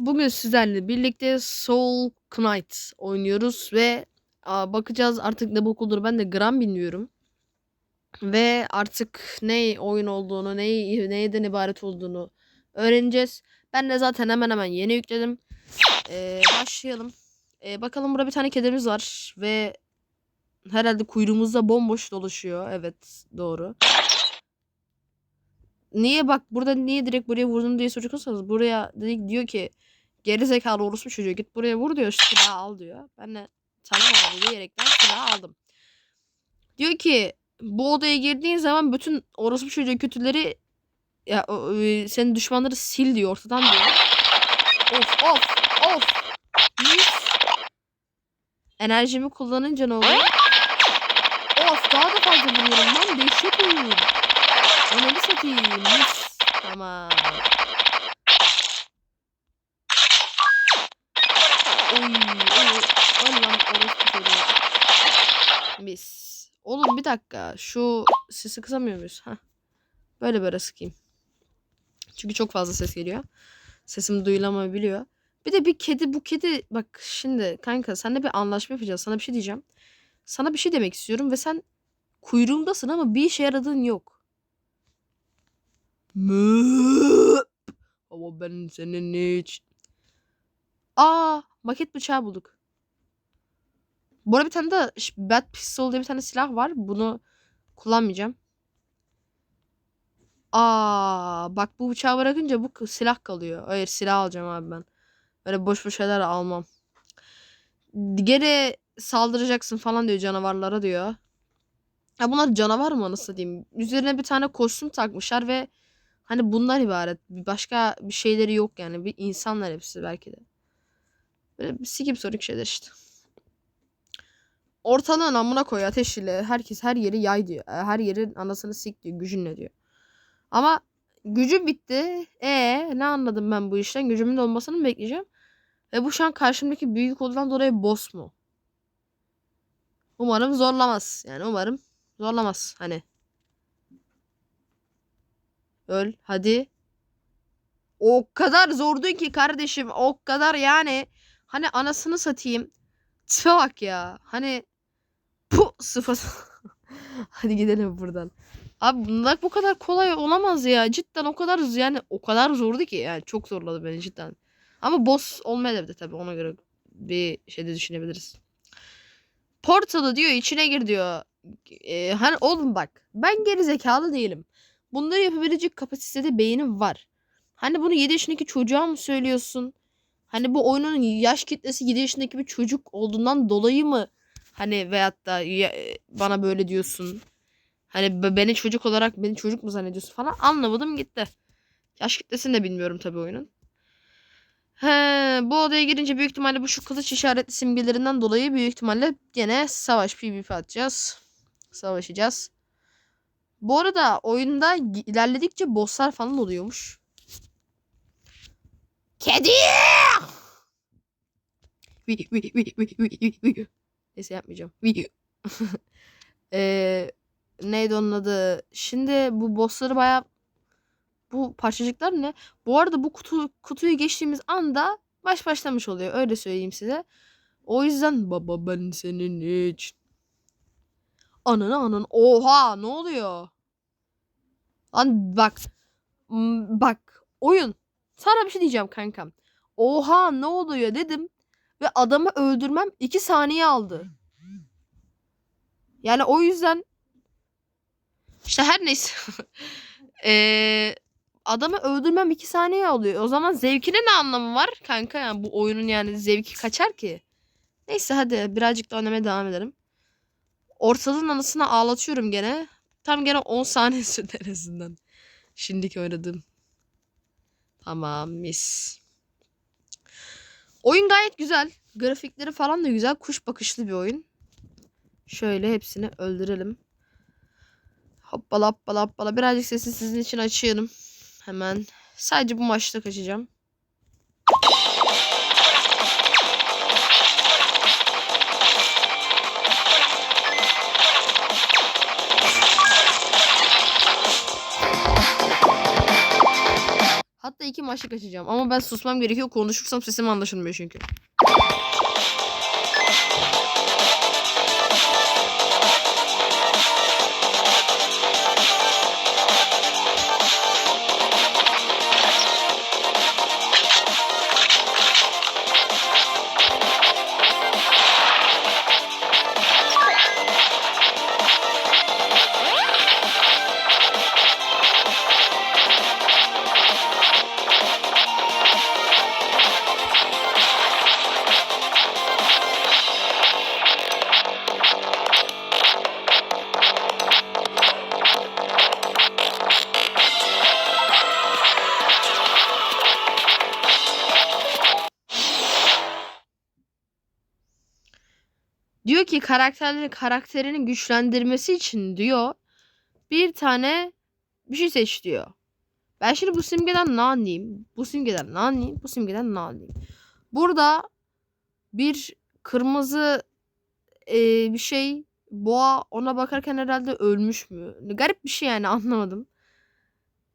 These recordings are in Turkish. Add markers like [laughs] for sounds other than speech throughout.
Bugün sizlerle birlikte Soul Knight oynuyoruz ve bakacağız artık ne bok olur ben de gram bilmiyorum. Ve artık ne oyun olduğunu, ne, neyden ibaret olduğunu öğreneceğiz. Ben de zaten hemen hemen yeni yükledim. Ee, başlayalım. Ee, bakalım burada bir tane kedimiz var ve herhalde kuyruğumuzda bomboş dolaşıyor. Evet doğru. Niye bak burada niye direkt buraya vurdum diye soracaksanız buraya dedik diyor ki geri zekalı orospu çocuğu git buraya vur diyor silahı al diyor. Ben de tamam abi diyerekten silahı aldım. Diyor ki bu odaya girdiğin zaman bütün orospu çocuğu kötüleri ya e, senin düşmanları sil diyor ortadan diyor. Of of of. Mis. Enerjimi kullanınca ne oluyor? Of daha da fazla vuruyorum lan dehşet oyun. Ananı satayım. Mis. Tamam. Oy, oy, oy lan orospu çocuğu. Mis. Oğlum bir dakika. Şu sesi kısamıyor muyuz? Heh. Böyle böyle sıkayım. Çünkü çok fazla ses geliyor. Sesim duyulamayabiliyor. Bir de bir kedi bu kedi bak şimdi kanka seninle bir anlaşma yapacağız. Sana bir şey diyeceğim. Sana bir şey demek istiyorum ve sen kuyruğumdasın ama bir işe yaradığın yok. Ama ben senin hiç. Aa, maket bıçağı bulduk. Bu arada bir tane de Bat Pistol diye bir tane silah var. Bunu kullanmayacağım. Aa, bak bu bıçağı bırakınca bu silah kalıyor. Hayır silah alacağım abi ben. Böyle boş boş şeyler almam. Geri saldıracaksın falan diyor canavarlara diyor. Ya bunlar canavar mı anasını diyeyim. Üzerine bir tane kostüm takmışlar ve hani bunlar ibaret. Başka bir şeyleri yok yani. Bir insanlar hepsi belki de. Böyle bir sikip soruk şeyler işte. Ortalığın amına koy ateş ile herkes her yeri yay diyor. E, Her yerin anasını sik diyor. Gücünle diyor. Ama gücüm bitti. E ne anladım ben bu işten? Gücümün de olmasını mı bekleyeceğim? Ve bu şu an karşımdaki büyük olduğundan dolayı boss mu? Umarım zorlamaz. Yani umarım zorlamaz. Hani. Öl hadi. O kadar zordu ki kardeşim. O kadar yani. Hani anasını satayım. Tipe bak ya. Hani. Sıfat. [laughs] hadi gidelim buradan. Abi bunlar bu kadar kolay olamaz ya. Cidden o kadar yani o kadar zordu ki. Yani çok zorladı beni cidden. Ama boss olmayabilir tabii ona göre bir şey de düşünebiliriz. Portalı diyor içine gir diyor. Ee, hani oğlum bak ben geri zekalı değilim. Bunları yapabilecek kapasitede beynim var. Hani bunu 7 yaşındaki çocuğa mı söylüyorsun? Hani bu oyunun yaş kitlesi 7 yaşındaki bir çocuk olduğundan dolayı mı? Hani veyahut da ya- bana böyle diyorsun. Hani be- beni çocuk olarak beni çocuk mu zannediyorsun falan anlamadım gitti. Yaş kitlesini de bilmiyorum tabii oyunun. He, bu odaya girince büyük ihtimalle bu şu kılıç işaretli simgelerinden dolayı büyük ihtimalle gene savaş PvP atacağız. Savaşacağız. Bu arada oyunda ilerledikçe bosslar falan oluyormuş. Kedi! Neyse yapmayacağım. Vi- [laughs] Eee, neydi onun adı? Şimdi bu bossları baya bu parçacıklar ne? Bu arada bu kutu kutuyu geçtiğimiz anda baş başlamış oluyor. Öyle söyleyeyim size. O yüzden baba ben senin hiç. Ananı ananı. Oha ne oluyor? Lan bak. Bak oyun. Sana bir şey diyeceğim kankam. Oha ne oluyor dedim. Ve adamı öldürmem 2 saniye aldı. Yani o yüzden işte her neyse. Eee [laughs] adamı öldürmem 2 saniye alıyor. O zaman zevkine ne anlamı var kanka? Yani bu oyunun yani zevki kaçar ki. Neyse hadi birazcık da oynamaya devam edelim. Ortalığın anasını ağlatıyorum gene. Tam gene 10 saniye sürdü en azından. Şimdiki oynadım. Tamam mis. Oyun gayet güzel. Grafikleri falan da güzel. Kuş bakışlı bir oyun. Şöyle hepsini öldürelim. Hoppala hoppala hoppala. Birazcık sesini sizin için açıyorum. Hemen. Sadece bu maçta kaçacağım. Hatta iki amaçlı kaçacağım. Ama ben susmam gerekiyor. Konuşursam sesim anlaşılmıyor çünkü. Karakterleri karakterini güçlendirmesi için diyor bir tane bir şey seç diyor. Ben şimdi bu simgeden ne anlayayım? Bu simgeden ne anlayayım? Bu simgeden ne anlayayım? Burada bir kırmızı e, bir şey boğa ona bakarken herhalde ölmüş mü? Garip bir şey yani [laughs] anlamadım.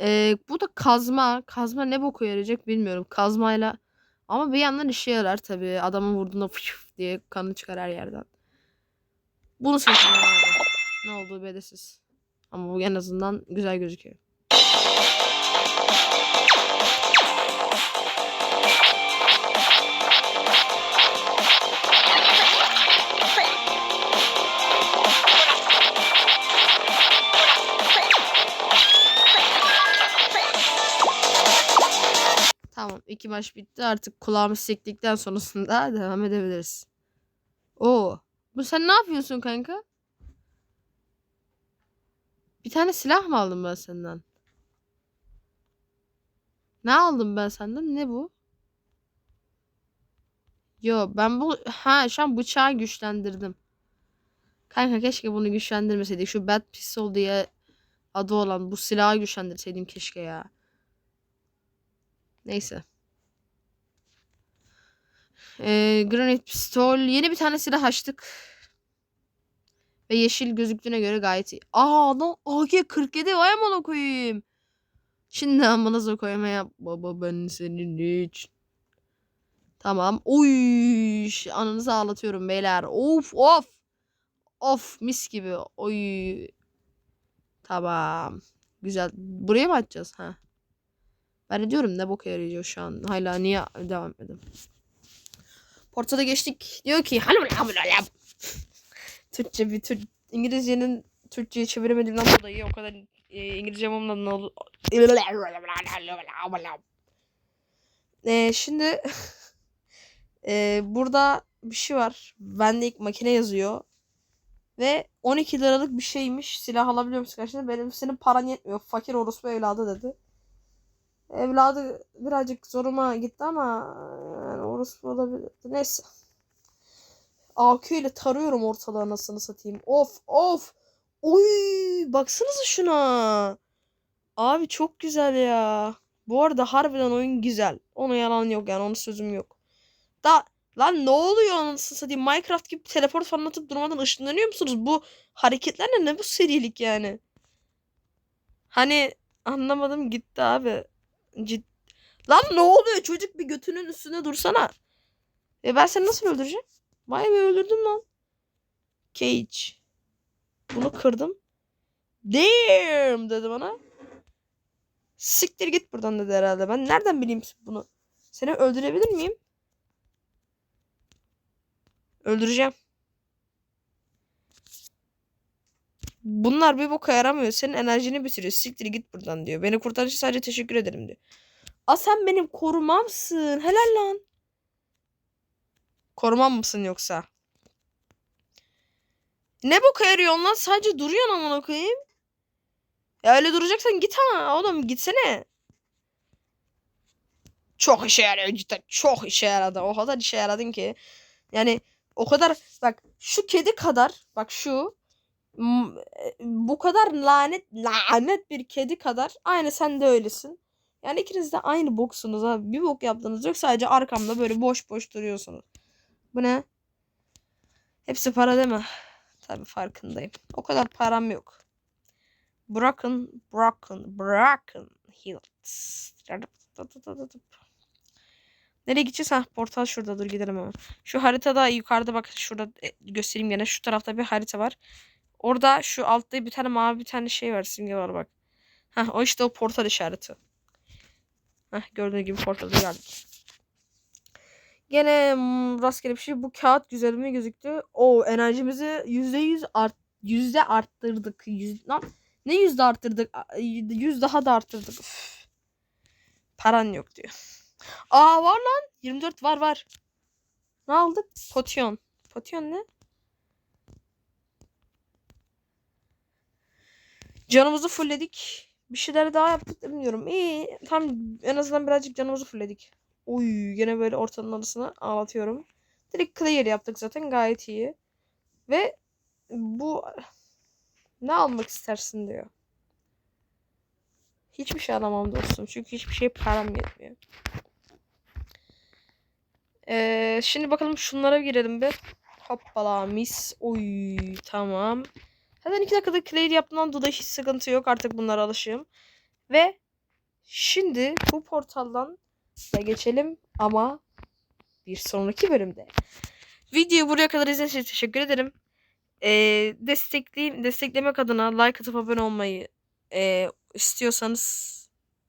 E, bu da kazma. Kazma ne boku yarayacak bilmiyorum. Kazmayla ama bir yandan işe yarar tabii. Adamın vurduğunda fışf diye kanı çıkar her yerden. Bunu seçtim abi. Ne olduğu belirsiz. Ama bu en azından güzel gözüküyor. Tamam iki maç bitti artık kulağımı siktikten sonrasında devam edebiliriz. Oo. Bu sen ne yapıyorsun kanka? Bir tane silah mı aldım ben senden? Ne aldım ben senden? Ne bu? Yo ben bu ha şu an bıçağı güçlendirdim. Kanka keşke bunu güçlendirmeseydik. Şu Bad Pistol diye adı olan bu silahı güçlendirseydim keşke ya. Neyse. Ee, Granite Pistol. Yeni bir tane silah açtık. Ve yeşil gözüktüğüne göre gayet iyi. Aa lan AK-47 vay amına koyayım. Şimdi amına koymaya baba ben senin için. Tamam. Oy ananızı ağlatıyorum beyler. Of of. Of mis gibi. Oy. Tamam. Güzel. Buraya mı atacağız? Ha. Ben diyorum ne boka yarayacak şu an. Hala niye devam edelim. Portada geçtik. Diyor ki Türkçe bir Türk İngilizcenin Türkçe'ye çeviremediğimden dolayı o kadar e, İngilizcem olmadan ne? E, şimdi [laughs] e, burada bir şey var. Vending makine yazıyor. Ve 12 liralık bir şeymiş. Silah alabiliyor musun karşına? Benim senin paran yetmiyor. Fakir orospu evladı dedi. Evladı birazcık zoruma gitti ama yani orospu olabilir. Neyse. AK ile tarıyorum ortalığı anasını satayım. Of of. Oy baksanıza şuna. Abi çok güzel ya. Bu arada harbiden oyun güzel. Ona yalan yok yani onun sözüm yok. Da lan ne oluyor anasını satayım. Minecraft gibi teleport falan atıp durmadan ışınlanıyor musunuz? Bu hareketler ne, bu serilik yani? Hani anlamadım gitti abi. Cid Lan ne oluyor? Çocuk bir götünün üstüne dursana. E ben seni nasıl öldüreceğim? Vay be öldürdüm lan. Cage. Bunu kırdım. Damn dedi bana. Siktir git buradan dedi herhalde. Ben nereden bileyim bunu? Seni öldürebilir miyim? Öldüreceğim. Bunlar bir boka yaramıyor. Senin enerjini bitiriyor. Siktir git buradan diyor. Beni kurtarıcı sadece teşekkür ederim diyor. A sen benim korumamsın. Helal lan. Korumam mısın yoksa? Ne boka yarıyorsun lan? Sadece duruyorsun amına koyayım. Ya öyle duracaksan git ha oğlum gitsene. Çok işe yarıyor cidden. Çok işe yaradı. O kadar işe yaradın ki. Yani o kadar bak şu kedi kadar bak şu bu kadar lanet lanet bir kedi kadar aynı sen de öylesin. Yani ikiniz de aynı boksunuz abi. Bir bok yaptığınız yok. Sadece arkamda böyle boş boş duruyorsunuz. Bu ne? Hepsi para değil mi? Tabii farkındayım. O kadar param yok. Broken, broken, broken hills. Nereye gideceğiz? Ha portal şurada dur gidelim ama. Şu haritada yukarıda bak şurada e, göstereyim gene. Şu tarafta bir harita var. Orada şu altta bir tane mavi bir tane şey var simge var bak. Ha o işte o portal işareti. Heh, gördüğünüz gibi portala geldik. Gene rastgele bir şey. Bu kağıt güzel mi gözüktü? O enerjimizi yüzde yüz art yüzde arttırdık. Yüz, lan ne yüzde arttırdık? Yüz daha da arttırdık. Üf. Paran yok diyor. Aa var lan. 24 var var. Ne aldık? Potion. Potion ne? Canımızı fullledik. Bir şeyler daha yaptık bilmiyorum. İyi. Tam en azından birazcık canımızı fullledik. Uy gene böyle ortanın arasına ağlatıyorum. Direkt clear yaptık zaten gayet iyi. Ve bu ne almak istersin diyor. Hiçbir şey alamam dostum. Çünkü hiçbir şey param yetmiyor. Ee, şimdi bakalım şunlara girelim bir. Hoppala mis. Oy tamam. Zaten iki dakikada clear yaptığımdan dolayı hiç sıkıntı yok. Artık bunlara alışığım. Ve şimdi bu portaldan da geçelim ama bir sonraki bölümde. Videoyu buraya kadar izlediğiniz için teşekkür ederim. Ee, destekleyeyim, desteklemek adına like atıp abone olmayı e, istiyorsanız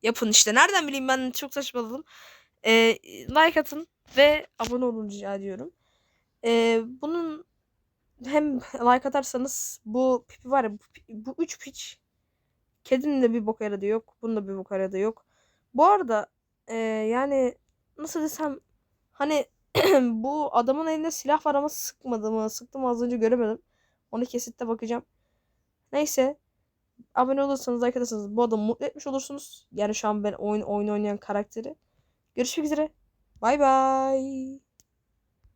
yapın işte. Nereden bileyim ben çok saçmaladım. Ee, like atın ve abone olun rica ediyorum. Ee, bunun hem like atarsanız bu pipi var ya bu, bu üç piç kedinin de bir bok yaradı yok. Bunun da bir bok yaradı yok. Bu arada e, yani nasıl desem hani [clears throat] bu adamın elinde silah var ama sıkmadı mı? Sıktım az önce göremedim. Onu kesitte bakacağım. Neyse. Abone olursanız arkadaşlarınız bu adamı mutlu etmiş olursunuz. Yani şu an ben oyun oyun oynayan karakteri. Görüşmek üzere. Bay bay.